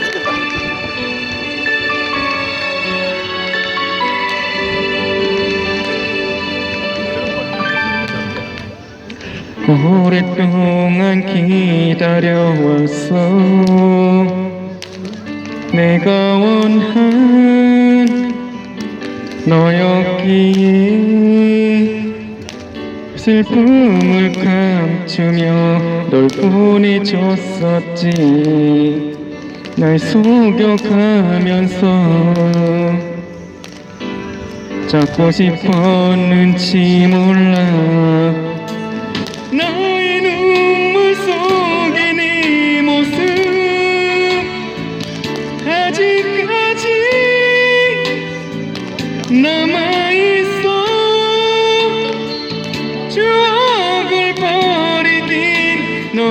듣겠다. 오랫동안 기다려왔어 내가 원한 너였기에 슬픔을 감추며 널 보내줬었지. 날 속여가면서 잡고 싶었는지 몰라. 나의 눈물 속에 네 모습 아직까지 남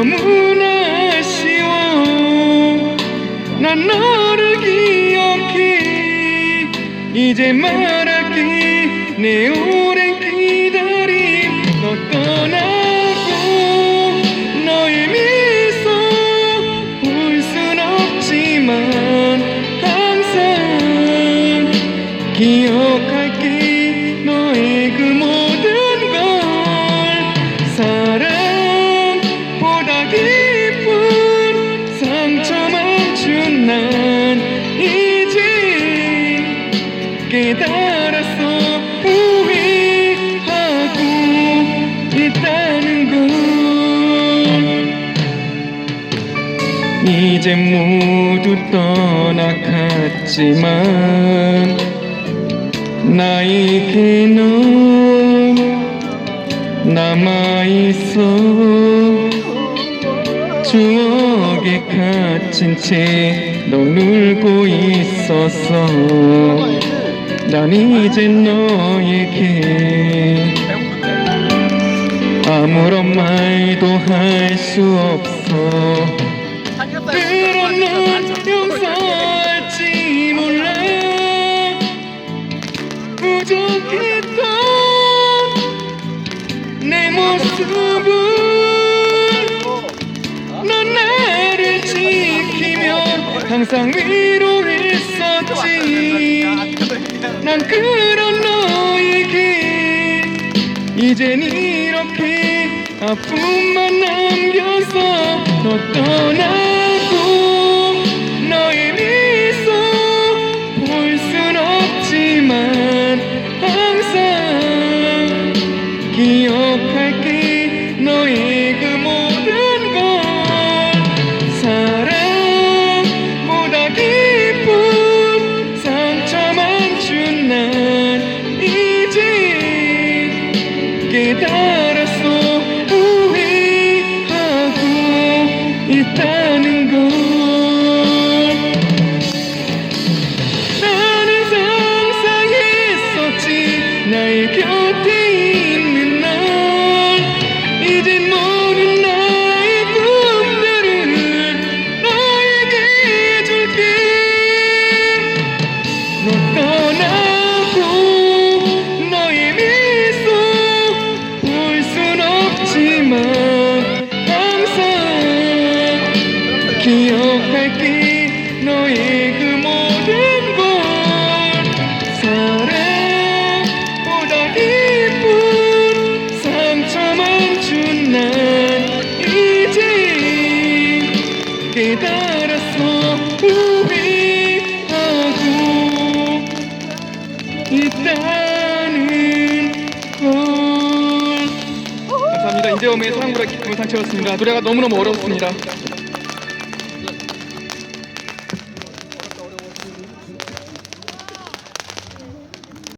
너무나 아쉬워. 난 너를 기억해. 이제 말할게. 내 오랜 기다림 너 떠나고 너의 미소 볼 순 없지만 항상 기억 깨달았어. 후회하고 있다는 걸 이제 모두 떠나갔지만 나에게 넌 남아있어. 추억에 갇힌 채너 울고 있었어 난 이제 너에게 아무런 말도 할 수 없어. 그런 넌 용서할지 몰라. 부족했던 내 모습은 항상 위로했었지. 난 그런 너에게 이젠 이렇게 아픔만 남겨서 너 떠나 있다는 걸. 나는 상상했었지. 나의 곁에 있다는 걸 감사합니다. 인재범의 사랑보다 깊은 상처였습니다. 노래가 너무너무 어려웠습니다